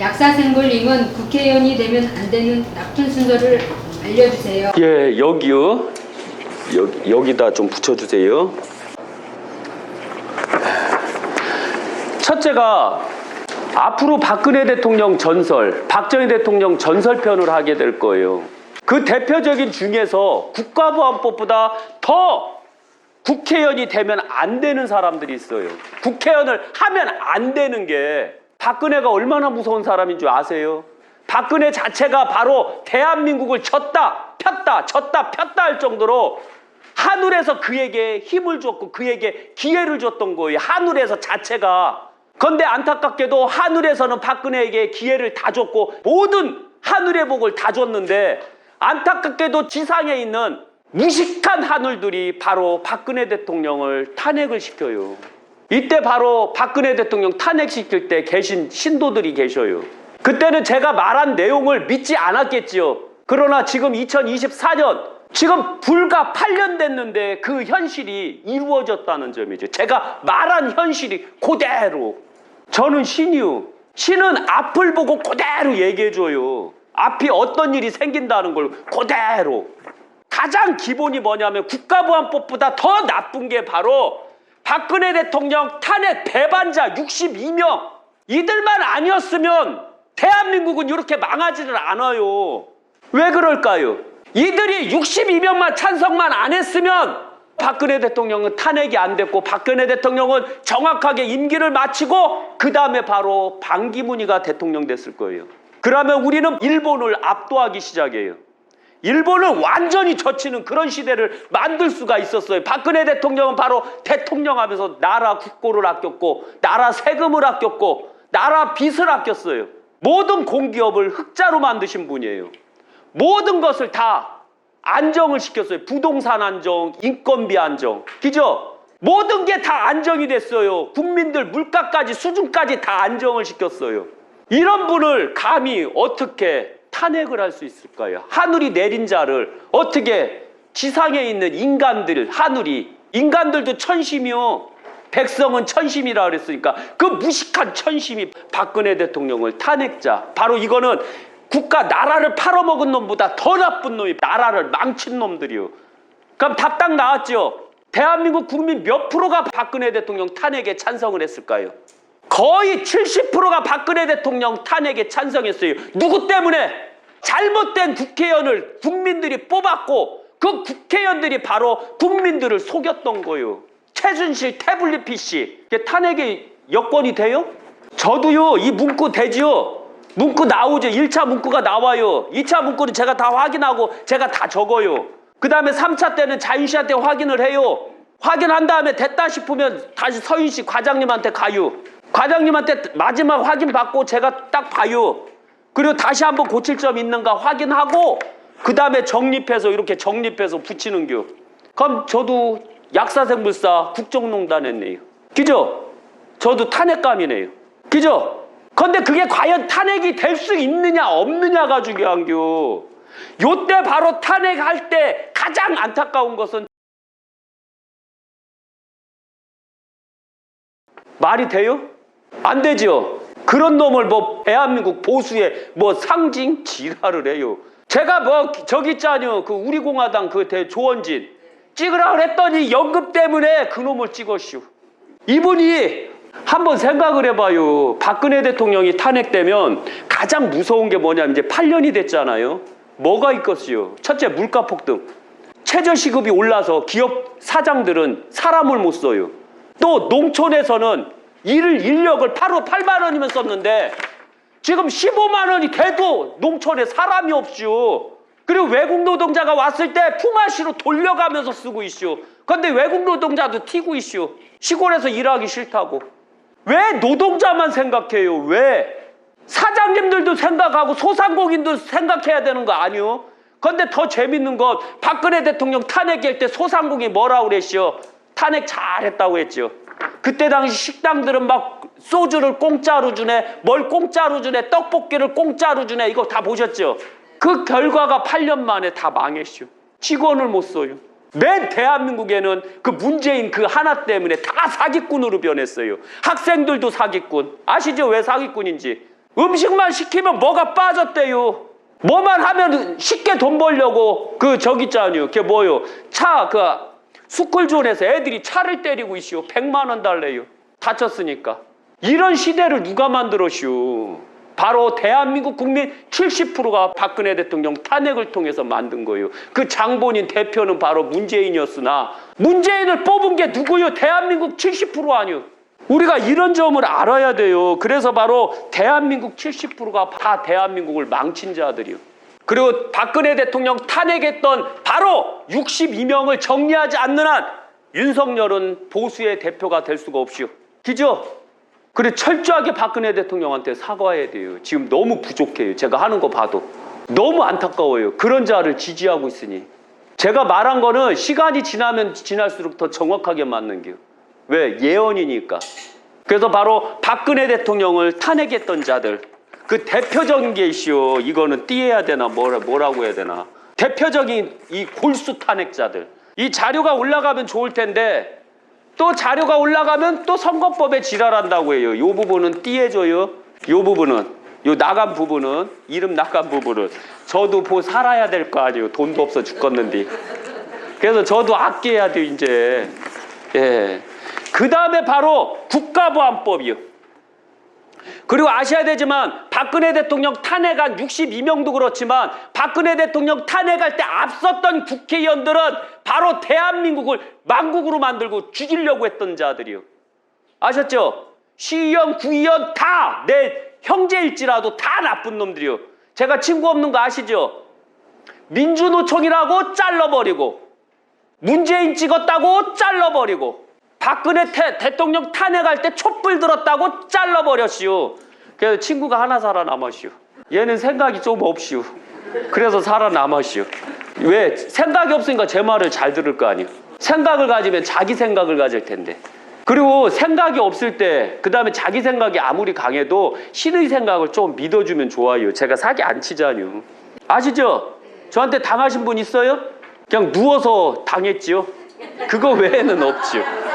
약사생굴님은 국회의원이 되면 안 되는 나쁜 순서를 알려주세요. 예, 여기요. 여기, 여기다 좀 붙여주세요. 첫째가 앞으로 박근혜 대통령 전설, 박정희 대통령 전설편을 하게 될 거예요. 그 대표적인 중에서 국가보안법보다 더 국회의원이 되면 안 되는 사람들이 있어요. 국회의원을 하면 안 되는 게 박근혜가 얼마나 무서운 사람인 줄 아세요? 박근혜 자체가 바로 대한민국을 쳤다, 폈다, 쳤다, 폈다 할 정도로 하늘에서 그에게 힘을 줬고 그에게 기회를 줬던 거예요. 하늘에서 자체가. 그런데 안타깝게도 하늘에서는 박근혜에게 기회를 다 줬고 모든 하늘의 복을 다 줬는데 안타깝게도 지상에 있는 무식한 하늘들이 바로 박근혜 대통령을 탄핵을 시켜요. 이때 바로 박근혜 대통령 탄핵시킬 때 계신 신도들이 계셔요. 그때는 제가 말한 내용을 믿지 않았겠지요. 그러나 지금 2024년, 지금 불과 8년 됐는데 그 현실이 이루어졌다는 점이죠. 제가 말한 현실이 그대로. 저는 신이요. 신은 앞을 보고 그대로 얘기해줘요. 앞이 어떤 일이 생긴다는 걸 그대로. 가장 기본이 뭐냐면 국가보안법보다 더 나쁜 게 바로 박근혜 대통령 탄핵 배반자 62명 이들만 아니었으면 대한민국은 이렇게 망하지를 않아요. 왜 그럴까요? 이들이 62명만 찬성만 안 했으면 박근혜 대통령은 탄핵이 안 됐고 박근혜 대통령은 정확하게 임기를 마치고 그 다음에 바로 반기문이가 대통령 됐을 거예요. 그러면 우리는 일본을 압도하기 시작해요. 일본을 완전히 젖히는 그런 시대를 만들 수가 있었어요. 박근혜 대통령은 바로 대통령 하면서 나라 국고를 아꼈고, 나라 세금을 아꼈고, 나라 빚을 아꼈어요. 모든 공기업을 흑자로 만드신 분이에요. 모든 것을 다 안정을 시켰어요. 부동산 안정, 인건비 안정. 그죠? 모든 게 다 안정이 됐어요. 국민들 물가까지 수준까지 다 안정을 시켰어요. 이런 분을 감히 어떻게 탄핵을 할 수 있을까요? 하늘이 내린 자를 어떻게 지상에 있는 인간들, 하늘이 인간들도 천심이요. 백성은 천심이라 그랬으니까 그 무식한 천심이 박근혜 대통령을 탄핵자. 바로 이거는 국가 나라를 팔아먹은 놈보다 더 나쁜 놈이 나라를 망친 놈들이요. 그럼 답딱 나왔죠. 대한민국 국민 몇 프로가 박근혜 대통령 탄핵에 찬성을 했을까요? 거의 70%가 박근혜 대통령 탄핵에 찬성했어요. 누구 때문에? 잘못된 국회의원을 국민들이 뽑았고 그 국회의원들이 바로 국민들을 속였던 거예요. 최순실 태블릿 PC 탄핵의 여건이 돼요? 저도요 이 문구 되지요. 문구 나오죠. 1차 문구가 나와요. 2차 문구는 제가 다 확인하고 제가 다 적어요. 그 다음에 3차 때는 자윤 씨한테 확인을 해요. 확인한 다음에 됐다 싶으면 다시 서윤 씨 과장님한테 가요. 과장님한테 마지막 확인 받고 제가 딱 봐요. 그리고 다시 한번 고칠 점 있는가 확인하고 그 다음에 정립해서 이렇게 정립해서 붙이는 겨. 그럼 저도 약사생물사 국정농단 했네요. 그죠? 저도 탄핵감이네요. 그죠? 근데 그게 과연 탄핵이 될 수 있느냐 없느냐가 중요한 겨. 요때 바로 탄핵할 때 가장 안타까운 것은 말이 돼요? 안 되죠. 그런 놈을 뭐 대한민국 보수의 뭐 상징 지랄을 해요. 제가 뭐 저기 있잖아요. 그 우리 공화당 그 대 조원진 찍으라 그랬더니 연금 때문에 그 놈을 찍었슈. 이분이 한번 생각을 해봐요. 박근혜 대통령이 탄핵되면 가장 무서운 게 뭐냐면 이제 8년이 됐잖아요. 뭐가 있겠어요? 첫째 물가 폭등. 최저시급이 올라서 기업 사장들은 사람을 못 써요. 또 농촌에서는 일을 인력을 8호 8만 원이면 썼는데 지금 15만 원이 돼도 농촌에 사람이 없죠. 그리고 외국 노동자가 왔을 때 품앗이로 돌려가면서 쓰고 있슈. 근데 외국 노동자도 튀고 있슈. 시골에서 일하기 싫다고. 왜 노동자만 생각해요? 왜? 사장님들도 생각하고 소상공인도 생각해야 되는 거 아니요? 근데 더 재밌는 건 박근혜 대통령 탄핵할 때 소상공인 뭐라고 그랬죠? 탄핵 잘했다고 했죠. 그때 당시 식당들은 막 소주를 공짜로 주네, 뭘 공짜로 주네, 떡볶이를 공짜로 주네, 이거 다 보셨죠? 그 결과가 8년 만에 다 망했슈. 직원을 못 써요. 맨 대한민국에는 그 문재인 그 하나 때문에 다 사기꾼으로 변했어요. 학생들도 사기꾼. 아시죠? 왜 사기꾼인지. 음식만 시키면 뭐가 빠졌대요. 뭐만 하면 쉽게 돈 벌려고 그 저기 있잖아요. 그게 뭐요? 차 그 스쿨존에서 애들이 차를 때리고 있시오. 100만 원 달래요. 다쳤으니까. 이런 시대를 누가 만들었슈? 바로 대한민국 국민 70%가 박근혜 대통령 탄핵을 통해서 만든 거예요. 그 장본인 대표는 바로 문재인이었으나 문재인을 뽑은 게 누구요? 대한민국 70% 아니요. 우리가 이런 점을 알아야 돼요. 그래서 바로 대한민국 70%가 다 대한민국을 망친 자들이요. 그리고 박근혜 대통령 탄핵했던 바로 62명을 정리하지 않는 한 윤석열은 보수의 대표가 될 수가 없이요. 그죠? 그래 철저하게 박근혜 대통령한테 사과해야 돼요. 지금 너무 부족해요. 제가 하는 거 봐도 너무 안타까워요. 그런 자를 지지하고 있으니 제가 말한 거는 시간이 지나면 지날수록 더 정확하게 맞는 게요. 왜 예언이니까. 그래서 바로 박근혜 대통령을 탄핵했던 자들 그 대표적인 게 있시오. 이거는 띄해야 되나 뭐라 뭐라고 해야 되나. 대표적인 이 골수 탄핵자들. 이 자료가 올라가면 좋을 텐데 또 자료가 올라가면 또 선거법에 지랄한다고 해요. 이 부분은 띄해줘요. 이 부분은 요 나간 부분은 이름 나간 부분은 저도 보 살아야 될 거 아니에요. 돈도 없어 죽겠는데. 그래서 저도 아껴야 돼요 이제. 예. 그 다음에 바로 국가보안법이요. 그리고 아셔야 되지만 박근혜 대통령 탄핵한 62명도 그렇지만 박근혜 대통령 탄핵할 때 앞섰던 국회의원들은 바로 대한민국을 망국으로 만들고 죽이려고 했던 자들이요. 아셨죠? 시의원, 구의원 다 내 형제일지라도 다 나쁜 놈들이요. 제가 친구 없는 거 아시죠? 민주노총이라고 잘라버리고 문재인 찍었다고 잘라버리고 박근혜 태- 대통령 탄핵할 때 촛불 들었다고 잘라버렸시오. 그래서 친구가 하나 살아남았시오. 얘는 생각이 좀 없시오. 그래서 살아남았시오. 왜? 생각이 없으니까 제 말을 잘 들을 거 아니에요. 생각을 가지면 자기 생각을 가질 텐데. 그리고 생각이 없을 때, 그 다음에 자기 생각이 아무리 강해도 신의 생각을 좀 믿어주면 좋아요. 제가 사기 안 치잖요. 아시죠? 저한테 당하신 분 있어요? 그냥 누워서 당했지요? 그거 외에는 없지요.